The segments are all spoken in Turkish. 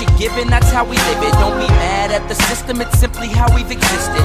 you're given, that's how we live it. Don't be mad at the system, it's simply how we've existed.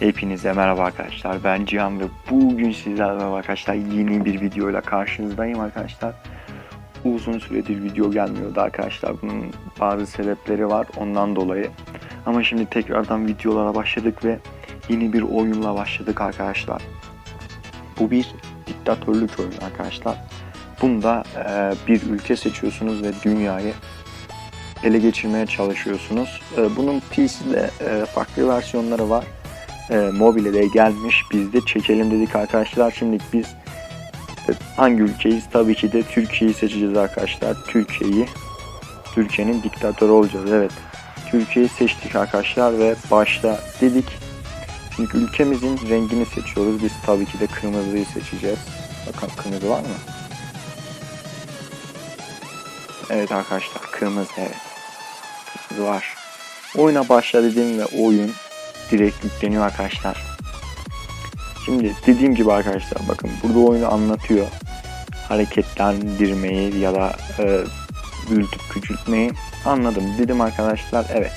Hepinize merhaba arkadaşlar. Ben Cihan ve bugün sizlerle arkadaşlar yeni bir videoyla karşınızdayım arkadaşlar. Uzun süredir video gelmiyordu arkadaşlar. Bunun bazı sebepleri var ondan dolayı. Ama şimdi tekrardan videolara başladık ve yeni bir oyunla başladık arkadaşlar. Bu bir diktatörlük oyunu arkadaşlar. Bunda e, bir ülke seçiyorsunuz ve dünyayı ele geçirmeye çalışıyorsunuz. E, bunun PC'de e, farklı versiyonları var e, mobile de gelmiş. Biz de çekelim dedik arkadaşlar. Şimdi biz e, hangi ülkeyiz? Tabii ki de Türkiye'yi seçeceğiz arkadaşlar. Türkiye'yi. Türkiye'nin diktatörü olacağız. Evet. Türkiye'yi seçtik arkadaşlar ve başta dedik. Çünkü ülkemizin rengini seçiyoruz. Biz tabii ki de kırmızıyı seçeceğiz. Bakın kırmızı var mı? Evet arkadaşlar kırmızı evet. Var. Oyuna başla dedim ve oyun direkt yükleniyor arkadaşlar. Şimdi dediğim gibi arkadaşlar bakın burada oyunu anlatıyor. Hareketlendirmeyi ya da e, büyütüp küçültmeyi anladım dedim arkadaşlar. Evet.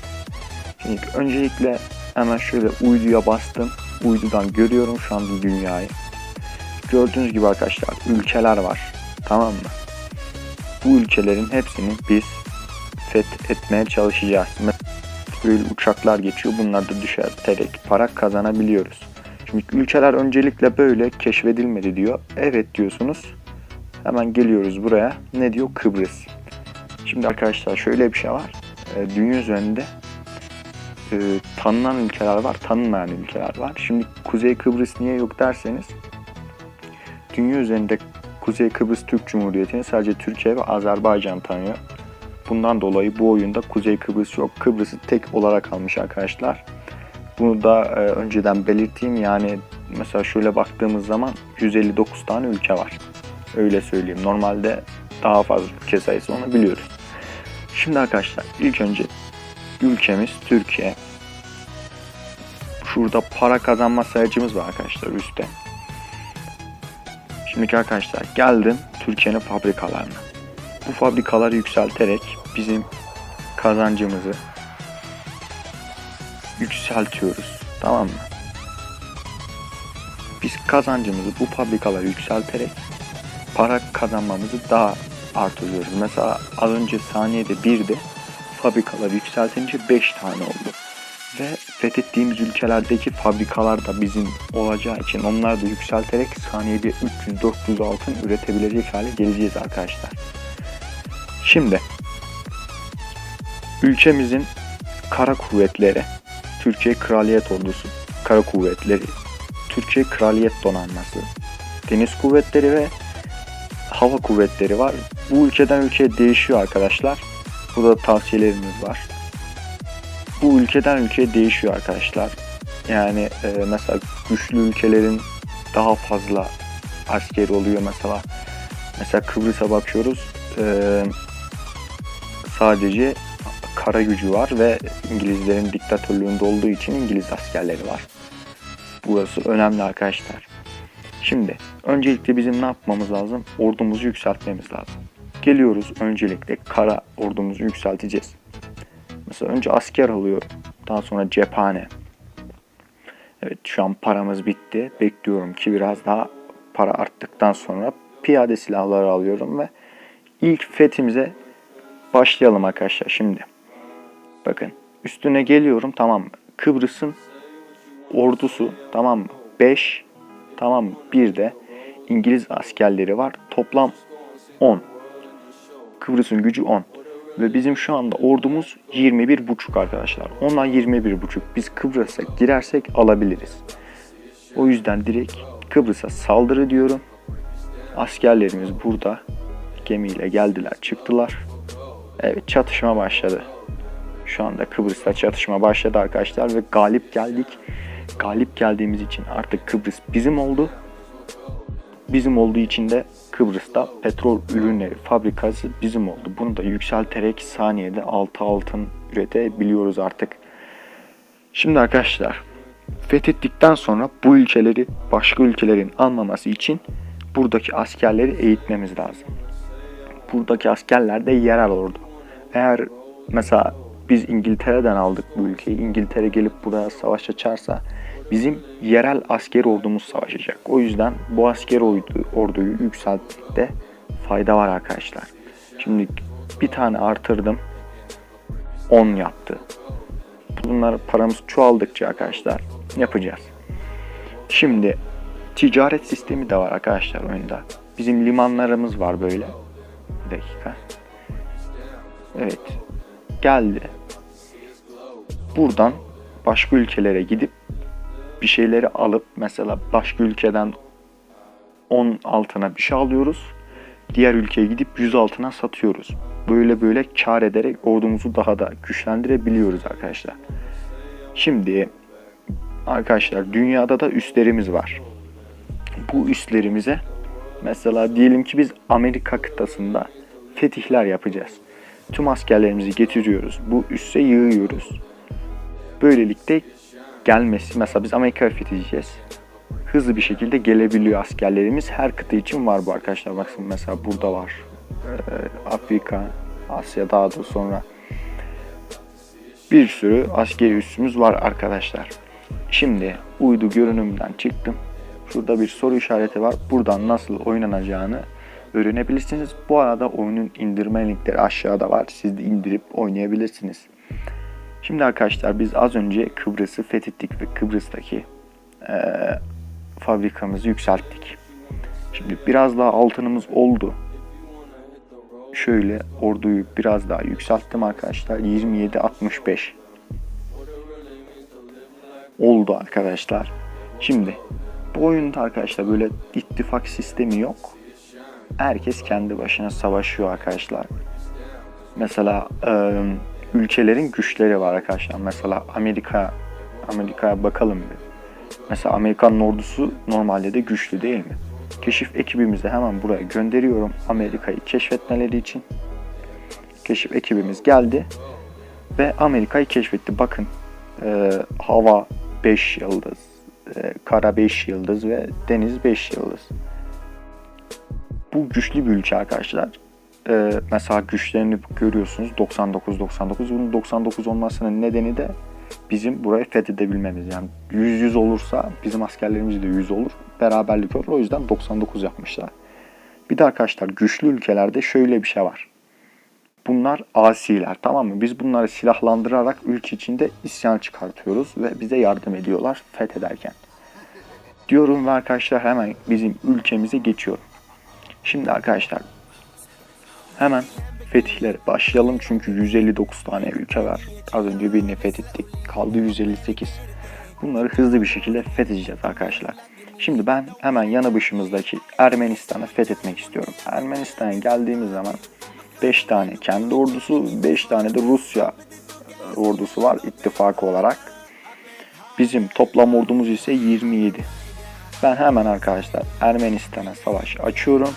Şimdi öncelikle hemen şöyle uyduya bastım. Uydudan görüyorum şu anda dünyayı. Gördüğünüz gibi arkadaşlar ülkeler var. Tamam mı? Bu ülkelerin hepsini biz fethetmeye çalışacağız. Böyle uçaklar geçiyor. Bunlar da düşerterek para kazanabiliyoruz. Şimdi ülkeler öncelikle böyle keşfedilmedi diyor. Evet diyorsunuz. Hemen geliyoruz buraya. Ne diyor? Kıbrıs. Şimdi arkadaşlar şöyle bir şey var. E, dünya üzerinde e, tanınan ülkeler var, tanınmayan ülkeler var. Şimdi Kuzey Kıbrıs niye yok derseniz dünya üzerinde Kuzey Kıbrıs Türk Cumhuriyeti'ni sadece Türkiye ve Azerbaycan tanıyor. Bundan dolayı bu oyunda Kuzey Kıbrıs yok. Kıbrıs'ı tek olarak almış arkadaşlar. Bunu da e, önceden belirteyim. Yani mesela şöyle baktığımız zaman 159 tane ülke var. Öyle söyleyeyim. Normalde daha fazla ülke sayısı onu biliyoruz. Şimdi arkadaşlar ilk önce ülkemiz Türkiye. Şurada para kazanma sayacımız var arkadaşlar üstte. Şimdi arkadaşlar geldim Türkiye'nin fabrikalarına bu fabrikaları yükselterek bizim kazancımızı yükseltiyoruz. Tamam mı? Biz kazancımızı bu fabrikaları yükselterek para kazanmamızı daha artırıyoruz. Mesela az önce saniyede birde fabrikaları yükseltince 5 tane oldu. Ve fethettiğimiz ülkelerdeki fabrikalar da bizim olacağı için onlar da yükselterek saniyede 300-400 altın üretebilecek hale geleceğiz arkadaşlar. Şimdi ülkemizin kara kuvvetleri, Türkiye Kraliyet Ordusu, kara kuvvetleri, Türkiye Kraliyet Donanması, deniz kuvvetleri ve hava kuvvetleri var. Bu ülkeden ülkeye değişiyor arkadaşlar. Burada tavsiyelerimiz var. Bu ülkeden ülkeye değişiyor arkadaşlar. Yani e, mesela güçlü ülkelerin daha fazla askeri oluyor mesela. Mesela Kıbrıs'a bakıyoruz. E, sadece kara gücü var ve İngilizlerin diktatörlüğünde olduğu için İngiliz askerleri var. Burası önemli arkadaşlar. Şimdi öncelikle bizim ne yapmamız lazım? Ordumuzu yükseltmemiz lazım. Geliyoruz öncelikle kara ordumuzu yükselteceğiz. Mesela önce asker alıyorum. Daha sonra cephane. Evet şu an paramız bitti. Bekliyorum ki biraz daha para arttıktan sonra piyade silahları alıyorum ve ilk fethimize başlayalım arkadaşlar şimdi. Bakın üstüne geliyorum tamam mı? Kıbrıs'ın ordusu tamam mı? 5 tamam mı? Bir de İngiliz askerleri var. Toplam 10. Kıbrıs'ın gücü 10. Ve bizim şu anda ordumuz 21 buçuk arkadaşlar. Onlar 21 buçuk. Biz Kıbrıs'a girersek alabiliriz. O yüzden direkt Kıbrıs'a saldırı diyorum. Askerlerimiz burada gemiyle geldiler çıktılar. Evet çatışma başladı. Şu anda Kıbrıs'ta çatışma başladı arkadaşlar ve galip geldik. Galip geldiğimiz için artık Kıbrıs bizim oldu. Bizim olduğu için de Kıbrıs'ta petrol ürünleri fabrikası bizim oldu. Bunu da yükselterek saniyede 6 altın üretebiliyoruz artık. Şimdi arkadaşlar fethettikten sonra bu ülkeleri başka ülkelerin almaması için buradaki askerleri eğitmemiz lazım. Buradaki askerler de yerel ordu. eğer mesela biz İngiltere'den aldık bu ülkeyi. İngiltere gelip buraya savaş açarsa bizim yerel asker ordumuz savaşacak. O yüzden bu asker ordu, orduyu yükseltmekte fayda var arkadaşlar. Şimdi bir tane artırdım. 10 yaptı. Bunlar paramız çoğaldıkça arkadaşlar yapacağız. Şimdi ticaret sistemi de var arkadaşlar oyunda. Bizim limanlarımız var böyle. Bir dakika. Evet. Geldi. Buradan başka ülkelere gidip bir şeyleri alıp mesela başka ülkeden 10 altına bir şey alıyoruz. Diğer ülkeye gidip 100 altına satıyoruz. Böyle böyle kar ederek ordumuzu daha da güçlendirebiliyoruz arkadaşlar. Şimdi arkadaşlar dünyada da üslerimiz var. Bu üslerimize mesela diyelim ki biz Amerika kıtasında fetihler yapacağız. Tüm askerlerimizi getiriyoruz. Bu üsse yığıyoruz. Böylelikle gelmesi mesela biz Amerika'yı fethedeceğiz. Hızlı bir şekilde gelebiliyor askerlerimiz. Her kıta için var bu arkadaşlar. Bakın mesela burada var. Ee, Afrika, Asya daha da sonra bir sürü askeri üssümüz var arkadaşlar. Şimdi uydu görünümden çıktım. Şurada bir soru işareti var. Buradan nasıl oynanacağını öğrenebilirsiniz. Bu arada oyunun indirme linkleri aşağıda var. Siz de indirip oynayabilirsiniz. Şimdi arkadaşlar biz az önce Kıbrıs'ı fethettik ve Kıbrıs'taki eee, fabrikamızı yükselttik. Şimdi biraz daha altınımız oldu. Şöyle orduyu biraz daha yükselttim arkadaşlar. 27-65 oldu arkadaşlar. Şimdi bu oyunda arkadaşlar böyle ittifak sistemi yok. Herkes kendi başına savaşıyor arkadaşlar. Mesela ülkelerin güçleri var arkadaşlar. Mesela Amerika Amerika'ya bakalım bir. Mesela Amerikan ordusu normalde de güçlü değil mi? Keşif ekibimizi hemen buraya gönderiyorum. Amerika'yı keşfetmeleri için. Keşif ekibimiz geldi ve Amerika'yı keşfetti. Bakın e, hava 5 yıldız, kara 5 yıldız ve deniz 5 yıldız. Bu güçlü bir ülke arkadaşlar. E, mesela güçlerini görüyorsunuz 99-99. Bunun 99 olmasının nedeni de bizim burayı fethedebilmemiz. Yani 100-100 olursa bizim askerlerimiz de 100 olur. Beraberlik olur. O yüzden 99 yapmışlar. Bir de arkadaşlar güçlü ülkelerde şöyle bir şey var. Bunlar asiler tamam mı? Biz bunları silahlandırarak ülke içinde isyan çıkartıyoruz ve bize yardım ediyorlar fethederken. Diyorum ve arkadaşlar hemen bizim ülkemize geçiyorum. Şimdi arkadaşlar hemen fetihlere başlayalım çünkü 159 tane ülke var. Az önce birini fethettik. Kaldı 158. Bunları hızlı bir şekilde fethedeceğiz arkadaşlar. Şimdi ben hemen yanı başımızdaki Ermenistan'ı fethetmek istiyorum. Ermenistan'a geldiğimiz zaman 5 tane kendi ordusu, 5 tane de Rusya ordusu var ittifak olarak. Bizim toplam ordumuz ise 27. Ben hemen arkadaşlar Ermenistan'a savaş açıyorum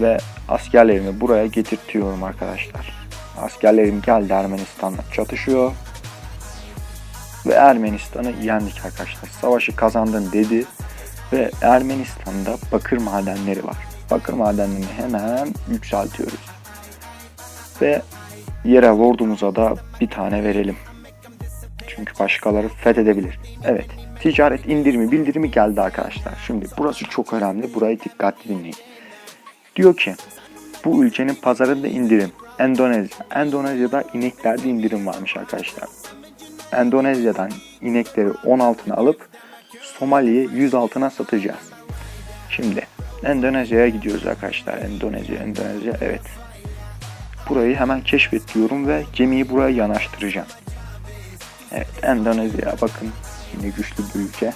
ve askerlerimi buraya getirtiyorum arkadaşlar. Askerlerim geldi Ermenistan'la çatışıyor. Ve Ermenistan'ı yendik arkadaşlar. Savaşı kazandın dedi. Ve Ermenistan'da bakır madenleri var. Bakır madenlerini hemen yükseltiyoruz. Ve yere ordumuza da bir tane verelim. Çünkü başkaları fethedebilir. Evet. Ticaret indirimi bildirimi geldi arkadaşlar. Şimdi burası çok önemli. Burayı dikkatli dinleyin. Diyor ki bu ülkenin pazarında indirim. Endonezya. Endonezya'da ineklerde indirim varmış arkadaşlar. Endonezya'dan inekleri 10 altına alıp Somali'ye 100 altına satacağız. Şimdi Endonezya'ya gidiyoruz arkadaşlar. Endonezya, Endonezya evet. Burayı hemen keşfet diyorum ve gemiyi buraya yanaştıracağım. Evet Endonezya bakın yine güçlü bir ülke.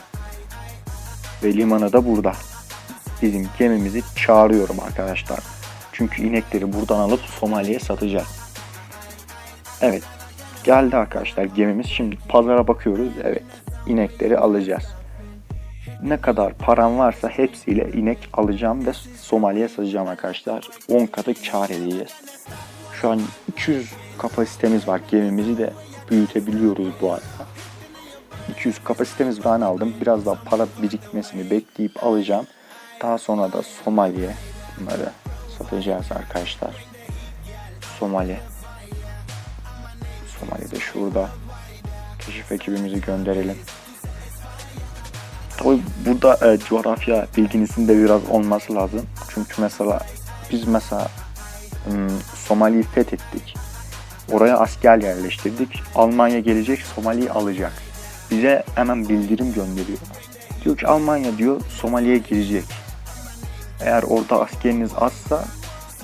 Ve limanı da burada. Bizim gemimizi çağırıyorum arkadaşlar. Çünkü inekleri buradan alıp Somali'ye satacağız. Evet geldi arkadaşlar gemimiz. Şimdi pazara bakıyoruz. Evet inekleri alacağız. Ne kadar param varsa hepsiyle inek alacağım ve Somali'ye satacağım arkadaşlar. 10 katı kar edeceğiz. Şu an 200 kapasitemiz var. Gemimizi de büyütebiliyoruz bu arada. 200 kapasitemiz ben aldım. Biraz daha para birikmesini bekleyip alacağım. Daha sonra da Somali'ye bunları satacağız arkadaşlar. Somali. Somali'de şurada. Keşif ekibimizi gönderelim. Tabii burada e, coğrafya bilginizin de biraz olması lazım. Çünkü mesela biz mesela Somali'yi fethettik. Oraya asker yerleştirdik. Almanya gelecek Somali'yi alacak. Bize hemen bildirim gönderiyor. Diyor ki Almanya diyor Somali'ye girecek. Eğer orada askeriniz azsa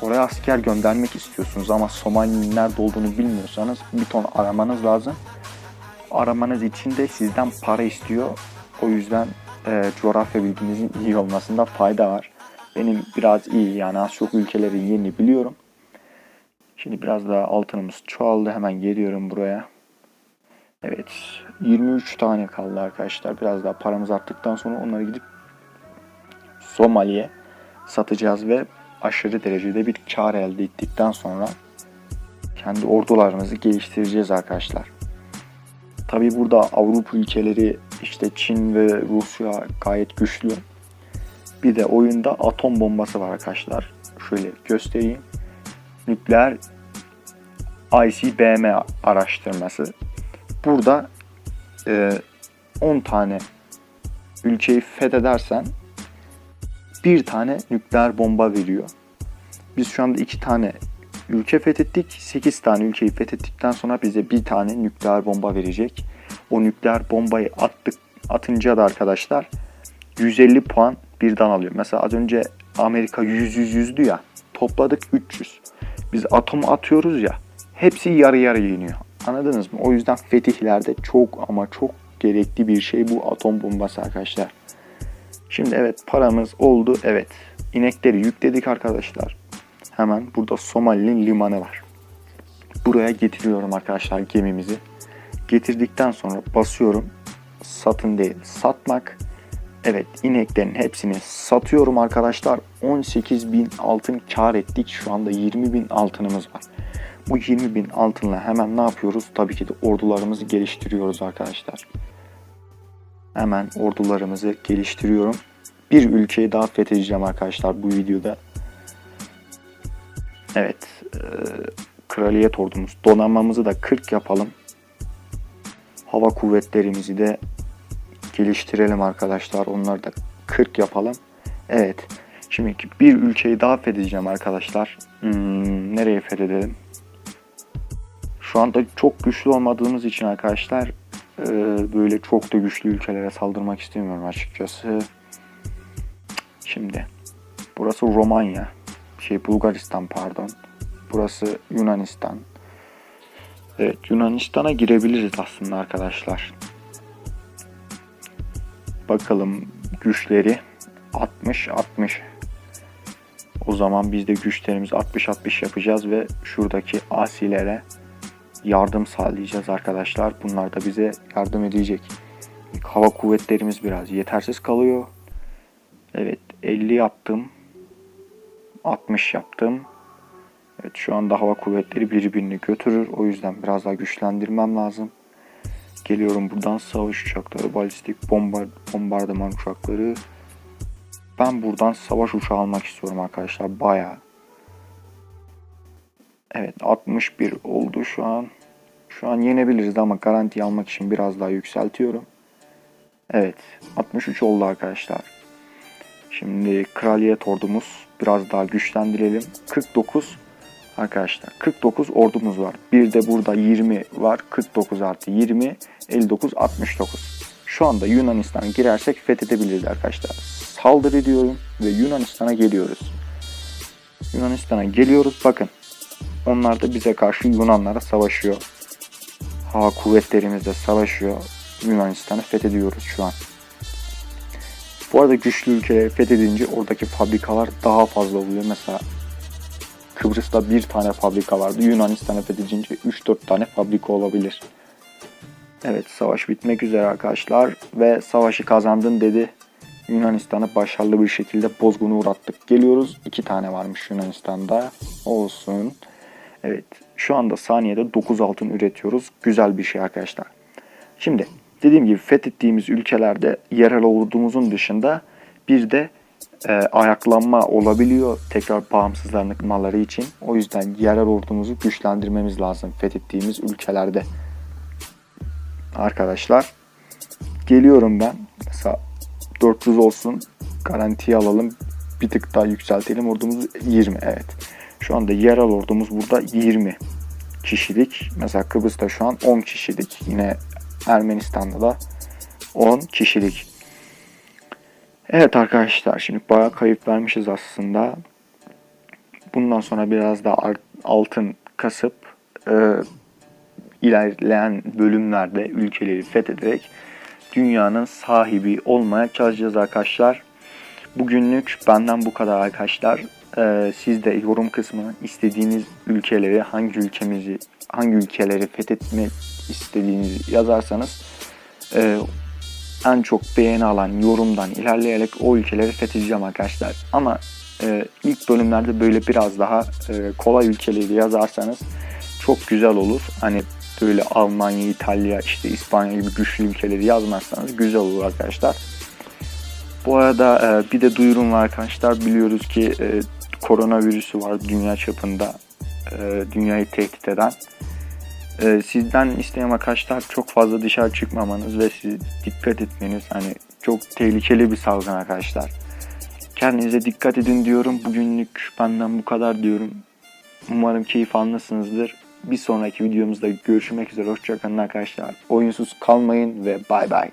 oraya asker göndermek istiyorsunuz ama Somali'nin nerede olduğunu bilmiyorsanız bir ton aramanız lazım. Aramanız için de sizden para istiyor. O yüzden e, coğrafya bilginizin iyi olmasında fayda var. Benim biraz iyi yani az çok ülkeleri yeni biliyorum. Şimdi biraz daha altınımız çoğaldı. Hemen geliyorum buraya. Evet. 23 tane kaldı arkadaşlar. Biraz daha paramız arttıktan sonra onları gidip Somali'ye satacağız ve aşırı derecede bir kar elde ettikten sonra kendi ordularımızı geliştireceğiz arkadaşlar. Tabi burada Avrupa ülkeleri işte Çin ve Rusya gayet güçlü. Bir de oyunda atom bombası var arkadaşlar. Şöyle göstereyim. Nükleer ICBM araştırması. Burada e, 10 tane ülkeyi fethedersen bir tane nükleer bomba veriyor. Biz şu anda iki tane ülke fethettik. 8 tane ülkeyi fethettikten sonra bize bir tane nükleer bomba verecek. O nükleer bombayı attık atınca da arkadaşlar 150 puan birden alıyor. Mesela az önce Amerika 100 100 100'dü ya. Topladık 300. Biz atom atıyoruz ya. Hepsi yarı yarı iniyor. Anladınız mı? O yüzden fetihlerde çok ama çok gerekli bir şey bu atom bombası arkadaşlar. Şimdi evet paramız oldu. Evet. İnekleri yükledik arkadaşlar. Hemen burada Somali'nin limanı var. Buraya getiriyorum arkadaşlar gemimizi. Getirdikten sonra basıyorum. Satın değil satmak. Evet ineklerin hepsini satıyorum arkadaşlar. 18 bin altın kar ettik. Şu anda 20 bin altınımız var. Bu 20 bin altınla hemen ne yapıyoruz? Tabii ki de ordularımızı geliştiriyoruz arkadaşlar. Hemen ordularımızı geliştiriyorum. Bir ülkeyi daha fethedeceğim arkadaşlar bu videoda. Evet. E, kraliyet ordumuz. Donanmamızı da 40 yapalım. Hava kuvvetlerimizi de geliştirelim arkadaşlar. Onları da 40 yapalım. Evet. Şimdi bir ülkeyi daha fethedeceğim arkadaşlar. Hmm, nereye fethedelim? Şu anda çok güçlü olmadığımız için arkadaşlar e, böyle çok da güçlü ülkelere saldırmak istemiyorum açıkçası. Şimdi burası Romanya. Şey Bulgaristan pardon. Burası Yunanistan. Evet Yunanistan'a girebiliriz aslında arkadaşlar. Bakalım güçleri 60 60. O zaman biz de güçlerimizi 60 60 yapacağız ve şuradaki asilere yardım sağlayacağız arkadaşlar. Bunlar da bize yardım edecek. Hava kuvvetlerimiz biraz yetersiz kalıyor. Evet 50 yaptım. 60 yaptım. Evet şu anda hava kuvvetleri birbirini götürür. O yüzden biraz daha güçlendirmem lazım. Geliyorum buradan savaş uçakları, balistik bomba, bombardıman uçakları. Ben buradan savaş uçağı almak istiyorum arkadaşlar. Bayağı. Evet 61 oldu şu an. Şu an yenebiliriz ama garanti almak için biraz daha yükseltiyorum. Evet 63 oldu arkadaşlar. Şimdi kraliyet ordumuz biraz daha güçlendirelim. 49 arkadaşlar 49 ordumuz var. Bir de burada 20 var. 49 artı 20 59 69. Şu anda Yunanistan'a girersek fethedebiliriz arkadaşlar. Saldırı diyorum ve Yunanistan'a geliyoruz. Yunanistan'a geliyoruz. Bakın onlar da bize karşı Yunanlara savaşıyor. Hava kuvvetlerimizle savaşıyor. Yunanistan'ı fethediyoruz şu an. Bu arada güçlü ülkeleri fethedince oradaki fabrikalar daha fazla oluyor. Mesela Kıbrıs'ta bir tane fabrika vardı. Yunanistan'ı fethedince 3-4 tane fabrika olabilir. Evet savaş bitmek üzere arkadaşlar. Ve savaşı kazandın dedi. Yunanistan'ı başarılı bir şekilde bozguna uğrattık. Geliyoruz. iki tane varmış Yunanistan'da. Olsun. Evet şu anda saniyede 9 altın üretiyoruz. Güzel bir şey arkadaşlar. Şimdi dediğim gibi fethettiğimiz ülkelerde yerel ordumuzun dışında bir de e, ayaklanma olabiliyor tekrar bağımsızlarını kırmaları için. O yüzden yerel ordumuzu güçlendirmemiz lazım fethettiğimiz ülkelerde. Arkadaşlar geliyorum ben. Mesela 400 olsun garantiye alalım. Bir tık daha yükseltelim ordumuzu 20 evet. Şu anda yerel ordumuz burada 20 kişilik. Mesela Kıbrıs'ta şu an 10 kişilik. Yine Ermenistan'da da 10 kişilik. Evet arkadaşlar şimdi bayağı kayıp vermişiz aslında. Bundan sonra biraz daha altın kasıp e, ilerleyen bölümlerde ülkeleri fethederek dünyanın sahibi olmaya çalışacağız arkadaşlar. Bugünlük benden bu kadar arkadaşlar. Ee, siz de yorum kısmına istediğiniz ülkeleri, hangi ülkemizi, hangi ülkeleri fethetmek istediğinizi yazarsanız e, en çok beğeni alan yorumdan ilerleyerek o ülkeleri fethedeceğim arkadaşlar. Ama e, ilk bölümlerde böyle biraz daha e, kolay ülkeleri yazarsanız çok güzel olur. Hani böyle Almanya, İtalya, işte İspanya gibi güçlü ülkeleri yazmazsanız güzel olur arkadaşlar. Bu arada e, bir de duyurum var arkadaşlar. Biliyoruz ki e, koronavirüsü var dünya çapında. E, dünyayı tehdit eden. E, sizden isteyen arkadaşlar çok fazla dışarı çıkmamanız ve siz dikkat etmeniz. Hani çok tehlikeli bir salgın arkadaşlar. Kendinize dikkat edin diyorum. Bugünlük benden bu kadar diyorum. Umarım keyif almışsınızdır. Bir sonraki videomuzda görüşmek üzere. Hoşçakalın arkadaşlar. Oyunsuz kalmayın ve bay bay.